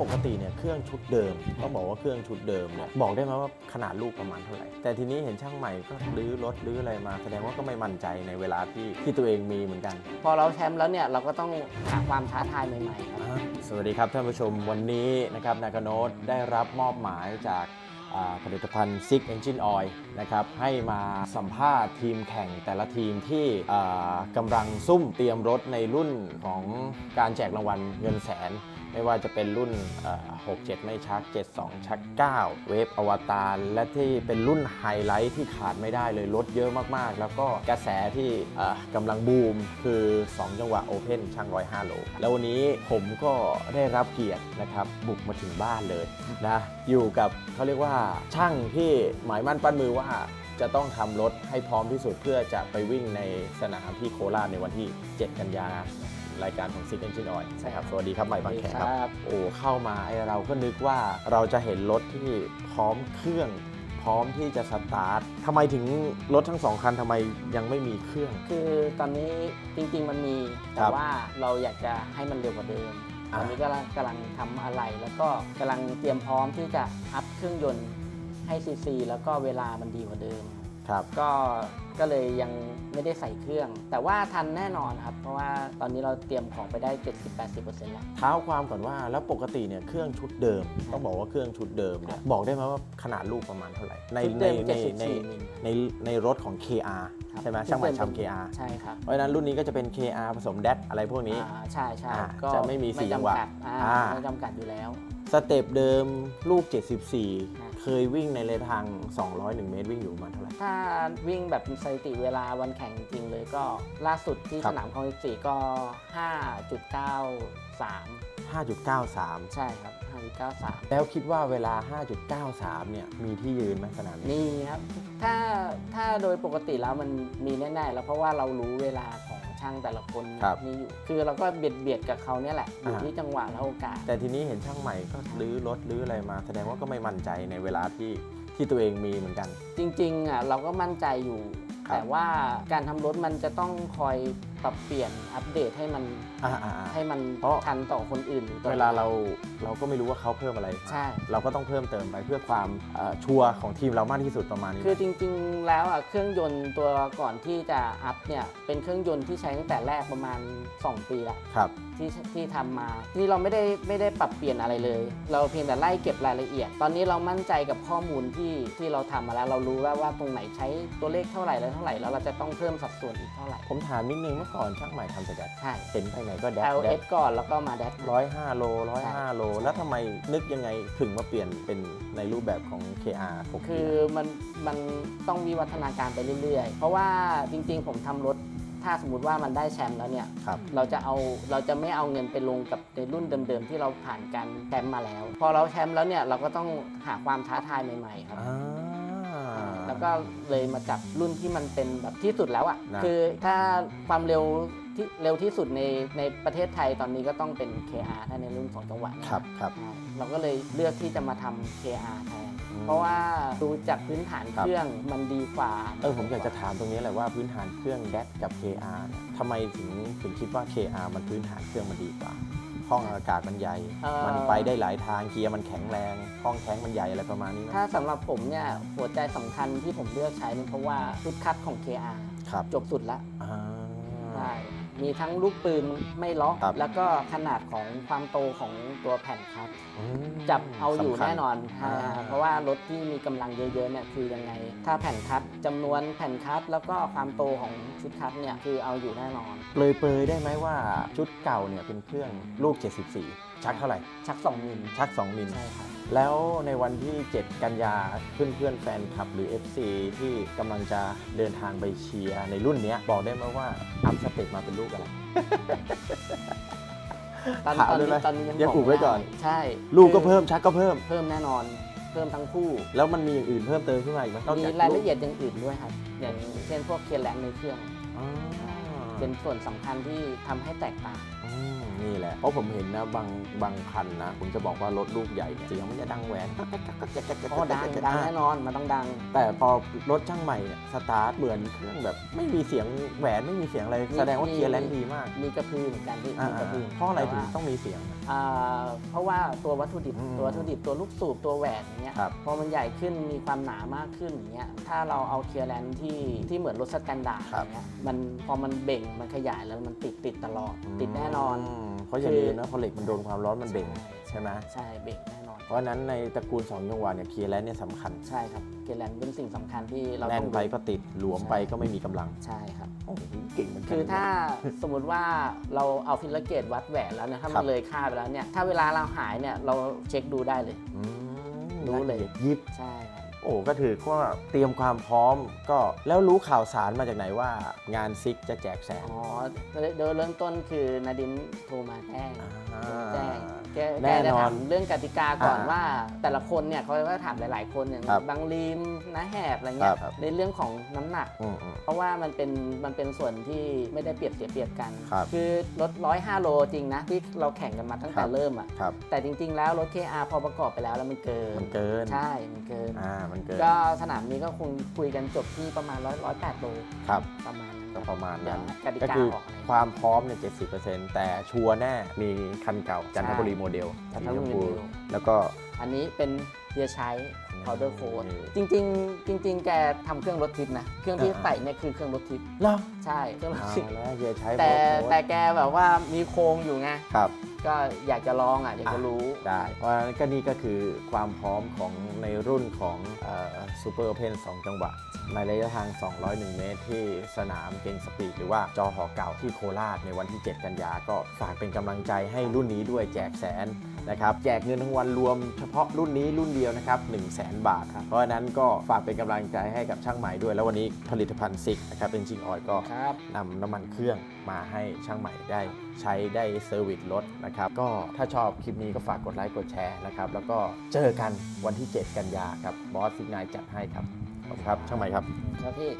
ปกติเนี่ยเครื่องชุดเดิมต้องบอกว่าเครื่องชุดเดิมเนี่ยบอกได้ไหมว่าขนาดลูกประมาณเท่าไหร่ แต่ทีนี้เห็นช่างใหม่ก็รื้อรถรื้ออะไรมาแสดงว่าก็ไม่มั่นใจในเวลาที่ที่ตัวเองมีเหมือนกัน พอเราแชมป์แล้วเนี่ยเราก็ต้องหาความท้าทายใหม่ๆครับ สวัสดีครับท่านผู้ชมวันนี้นะครับนากาโนตได้รับมอบหมายจากอ่า ผลิตภัณฑ์ Six Engine Oil นะครับให้มาสัมภาษณ์ทีมแข่งแต่ละทีมที่กำลังซุ่มเตรียมรถในรุ่นของการแจกรางวัลเงินแสน ไม่ว่าจะเป็นรุ่น 67 ไม่ชัก 72 ชัก 9 เวฟอวตารและที่เป็นรุ่นไฮไลท์ที่ขาดไม่ได้เลยรถเยอะมากๆ แล้วก็กระแสที่กำลังบูมคือ 2 จังหวะโอเพนช่าง 105 โล แล้ววันนี้ผมก็ได้รับเกียรตินะครับบุกมาถึงบ้านเลยนะอยู่กับเขาเรียกว่าช่างที่หมายมั่นปั้นมือว่าจะต้องทำรถให้พร้อมที่สุดเพื่อจะไปวิ่งในสนามที่โคราชในวันที่ 7 กันยารายการของ Six Engine Oil ใช่ครับ สวัสดีครับใหม่บางแขครับครับ โอ้เข้ามาไอเราก็นึกว่าเราจะเห็นรถที่พร้อมเครื่อง พร้อมที่จะสตาร์ททำไมถึงรถทั้งสองคันทำไมยังไม่มีเครื่อง คือตอนนี้จริง ๆ มันมีแต่ครับว่าเราอยากจะให้มันเร็วกว่าเดิมตอ่าอนนี้ก็กำลังทำอะไร แล้วก็กำลังเตรียมพร้อมที่จะอัพเครื่องยนต์ ให้ซีซีแล้วก็เวลามันดีกว่าเดิม ครับ ก็ ก็เลยยังไม่ได้ใส่เครื่อง แต่ว่าทันแน่นอนครับ เพราะว่าตอนนี้เราเตรียมของไปได้ 70-80%แล้ว เท้าความก่อนว่าแล้วปกติเนี่ยเครื่องชุดเดิม ต้องบอกว่าเครื่องชุดเดิมเนี่ยบอกได้ไหมว่าขนาดลูกประมาณเท่าไหร่ในชุดในเดิมในใน74มิล ในในรถของ KR ครับใช่ไหมช่างหมายชำ KR ใช่ครับเพราะฉะนั้นรุ่นนี้ก็จะเป็น KR ผสมแดดอะไรพวกนี้ อ่าใช่ใช่อ่าก็จะไม่มีสี่จังหวะจำกัดอ่าอ่า ไม่จำกัดอยู่แล้ว สเต็ปเดิมลูกครับ74 เคยวิ่งในระยะทาง 201 เมตรวิ่งอยู่ประมาณเท่าไหร่ ถ้าวิ่งแบบสถิติเวลาวันแข่งจริงเลยก็ล่าสุดที่ครัสบ นามคลอง14ก็ 5.93 5.93 ใช่ครับ 5.93 แล้วคิดว่าเวลา 5.93 เนี่ย มีที่ยืนไหมสนามนี้ นี่ครับ ถ้าถ้าโดยปกติแล้วมันมีแน่ๆแล้วเพราะว่าเรารู้เวลาของ ช่างแต่ละคนครับ มีอยู่ คือเราก็เบียดเบียดกับเขาเนี่ยแหละอยู่อ่าที่จังหวะและโอกาส แต่ทีนี้เห็นช่างใหม่ก็รื้อรถรื้ออะไรมา แสดงว่าก็ไม่มั่นใจในเวลาที่ที่ตัวเองมีเหมือนกัน จริงๆอะเราก็มั่นใจอยู่ ครับแต่ว่าการทำรถมันจะต้องคอย ปรับเปลี่ยนอัปเดตให้มันอ่าอ่าอ่าให้มันเพราะ ทันต่อคนอื่นอยู่ตอดเวลาเราเราก็ไม่รู้ว่าเขาเพิ่มอะไรใช่ เราก็ต้องเพิ่มเติมไปเพื่อความเอ่อชัวร์ของทีมเรามากที่สุดประมาณนี้คือจริงๆ แล้วอะเครื่องยนต์ตัวก่อนที่จะอัพเนี่ยเป็นเครื่องยนต์ที่ใช้ตั้งแต่แรกประมาณ 2 ปีละครับ ที่ที่ทำมาที่เราไม่ได้ไม่ได้ปรับเปลี่ยนอะไรเลย เราเพียงแต่ไล่เก็บรายละเอียด ตอนนี้เรามั่นใจกับข้อมูลที่ที่เราทำมาแล้ว เรารู้แล้วว่าตรงไหนใช้ตัวเลขเท่าไหร่แล้วเท่าไหร่แล้วเราจะต้องเพิ่มสัดส่วนอีกเท่าไหร่ ผมถามนิดนึงเมื่อก่อนช่างใหม่ทำแต่แดดใช่ เห็นไปไหนก็แดดแด LS ดก่อนแล้วก็มาแดด ร้อยห้าโลร้อยใช่ ห้าโล แล้วทำไมนึกยังไงถึงมาเปลี่ยนเป็นในรูปแบบของ KR 6คือมันมันต้องวิวัฒนาการไปเรื่อยๆ เพราะว่าจริงๆ ผมทำรถ ถ้าสมมติว่ามันได้แชมป์แล้วเนี่ย ครับ เราจะเอาเราจะไม่เอาเงินไปลงกับในรุ่นเดิมๆ ที่เราผ่านการแชมป์มาแล้ว พอเราแชมป์แล้วเนี่ยเราก็ต้องหาความท้าทายใหม่ๆครับ อ่าแล้ว ก็เลยมาจับรุ่นที่มันเป็นแบบที่สุดแล้วอะ่ะนะคือถ้าความเร็วที่เร็วที่สุดในในประเทศไทยตอนนี้ก็ต้องเป็น KR ถ้าในรุ่นสองจังหวะนะ ครับครับใช่เราก็เลยเลือกที่จะมาทำ KR แทน อืมเพราะว่าดูจากพื้นฐานครับ เครื่องมันดีกว่าเออผมอยากจะถามตรงนี้แหละว่าพื้นฐานเครื่องแดดกับ KR เนี่ยทำไมถึงถึงคิดว่า KR มันพื้นฐานเครื่องมันดีกว่า ห้องอากาศมันใหญ่ เอ่อ มันไปได้หลายทางเกียร์มันแข็งแรงห้องแท้งมันใหญ่อะไรประมาณนี้ไหมถ้าสำหรับผมเนี่ยหัวใจสำคัญที่ผมเลือกใช้เป็นเพราะว่าชุดคัดของ KR ครับจบสุดละอ่าได้ มีทั้งลูกปืนไม่ล็อก ครับ แล้วก็ขนาดของความโตของตัวแผ่นคัดอืมจับเอาอยู่สำคัญ แน่นอนอ่าอ่า เพราะว่ารถที่มีกำลังเยอะๆเนี่ยคือยังไง ถ้าแผ่นคัดจำนวนแผ่นคัดแล้วก็ความโตของชุดคัดเนี่ยคือเอาอยู่แน่นอน เปลยๆได้ไหมว่าชุดเก่าเนี่ยเป็นเครื่องลูก 74 ชักเท่าไหร่ ชัก2มิลชัก 2 มิล ใช่ครับ แล้วในวันที่ 7 กันยาเพื่อนๆแฟนคลับหรือ FC ที่กำลังจะเดินทางไปเชียร์ในรุ่นเนี้ยบอกได้ไหมว่า อัพสเต็ปมาเป็นลูกอะไร ตอนถามตอนได้ไหมนี้ตอนนี้ยังยังบอุบไว้ก่อน ใช่ลูกก็คือเพิ่มชักก็เพิ่ม เพิ่มแน่นอน เพิ่มทั้งคู่ แล้วมันมีอย่างอื่นเพิ่มเติมขึ้นมาอีกไหมนอกมีจากรายละเอียดอย่างอื่นด้วยครับ อย่างเช่นพวกเคลียร์แรงในเครื่อง อ๋อ เป็นส่วนสำคัญที่ทำให้แตกต่าง อืมนี่แหละ เพราะผมเห็นนะบางบางคันนะ ผมจะบอกว่ารถลูกใหญ่เนี่ยเสียงมันจะดังแหวนอ๋อดังดังแน่นอน มันต้องดัง แต่พอรถช่างใหม่เนี่ยสตาร์ทเหมือนเครื่องแบบไม่มีเสียงแหวนไม่มีเสียงอะไรมีแสดงว่ามีเกียร์แลนด์ดีมากมีกระพือเหมือนกันพี่อ่ามีกระพือเพราะอะไรถึงแต่ว่าต้องมีเสียง อ่าเพราะว่าตัววัตถุดิบอืมตัววัตถุดิบตัวลูกสูบตัวแหวนอย่างเงี้ยครับ พอมันใหญ่ขึ้นมีความหนามากขึ้นอย่างเงี้ยถ้าเราเอาเคลียร์แลนที่ที่เหมือนรถสแตนดาร์ดครับอย่างเงี้ยมันพอมันเบ่งมันขยายแล้วมันติดติดตลอด ติดแน่นอนมเพราะอย่าคือลืมนะพอเหล็กมันโดนความร้อนมันเบ่งใช่ใช่ไหมใช่เบ่งแน่นอน เพราะฉะนั้นในตระกูล2จังหวะเนี่ยเกียร์แลนด์เนี่ยสำคัญ ใช่ครับเคลียร์แลนเป็นสิ่งสำคัญที่เราแน่ต้นองไปดูก็ติดหลวมไปก็ไม่มีกำลังใช่ครับโอ้โหเก่งเหมือนกันคือถ้าสมมติว่าเราเอาฟิลเกตวัดแหวนแล้วเนี่ยถ้าครัมันบเลยค่าไปแล้วเนี่ยถ้าเวลาเราหายเนี่ยเราเช็คดูได้เลยอืมรู้เลยะอีดยิบใช่ครับ โอ้ก็ถือว่าเตรียมความพร้อมก็แล้วรู้ข่าวสารมาจากไหนว่างานซิกจะแจกแสงอ๋อโดยเริ่มต้นคือนาดินโทรมาแจ้งอ่าแจ้งแกแน่แกจะนอนถามเรื่องกติกาก่อนอ่าว่าแต่ละคนเนี่ยเขาก็ถามหลาย ๆ คนอย่างครับบางลีมนะแหบอะไรเงี้ยครับในเรื่องของน้ำหนักอืมอืมเพราะว่ามันเป็นมันเป็นส่วนที่ไม่ได้เปรียบเสียเปรียบกันครับอรถ105โลจริงนะที่เราแข่งกันมาตั้งครัแต่บเริ่มอะครับแต่จริง ๆ แล้วรถ KR พอประกอบไปแล้วแล้วมันเกินมันเกินใช่มันเกินอ่ามันเกิน ก็สนามนี้ก็คงคุยกันจบที่ประมาณ100 108โลครับ ประมาณนั้นก็ประมาณนั้นเดี๋ยวกติก็กาคือออกอะไร ความพร้อมเนี่ย70%แต่ชัวร์แน่มีคันเก่าจันทบุรีโมเดลจันสีทชบุมรีพูโมเดล แล้วก็อันนี้เป็นเฮียใช้ powder coat นี่จริง ๆ จริง ๆ แกทำเครื่องรถทิพย์นะ เครื่องที่อ่าใส่เนี่ยคือเครื่องรถทิพย์เหรอใช่เครื่องรถเอาทิพย์แล้วเฮียใช้ แต่โพสต์แต่แกแบบว่ามีโครงอยู่ไงครับ ก็อยากจะลองอะอยากจะรู้ได้เพราะฉะนั้นก็นี่ก็คือความพร้อมของในรุ่นของซูเปอร์เพน2จังหวะ ในระยะทาง 201 เมตร ที่สนามเกงสปีดหรือว่าจอหอเก่าที่โคราชในวันที่ 7 กันยา ก็ฝากเป็นกำลังใจให้รุ่นนี้ด้วยแจกแสนนะครับแจกเงินรางวัลรวมเฉพาะรุ่นนี้รุ่นเดียวนะครับ1 0 0 0 0แบาทครับเพราะฉะนั้นก็ฝากเป็นกำลังใจให้กับช่างใหม่ด้วย แล้ววันนี้ผลิตภัณฑ์ซิกนะครับเป็นจิงออยก็ครับนำน้ำมันเครื่องมาให้ช่างใหม่ได้ใช้ได้เซอร์วิสรถนะครับก็ถ้าชอบคลิปนี้ก็ฝากกดไลค์กดแชร์นะครับแล้วก็เจอกันวันที่ 7 กันยาครับบอสซิกนายจัดให้ครับ ขอบคุณครับช่างใหม่ครับ ครับพี่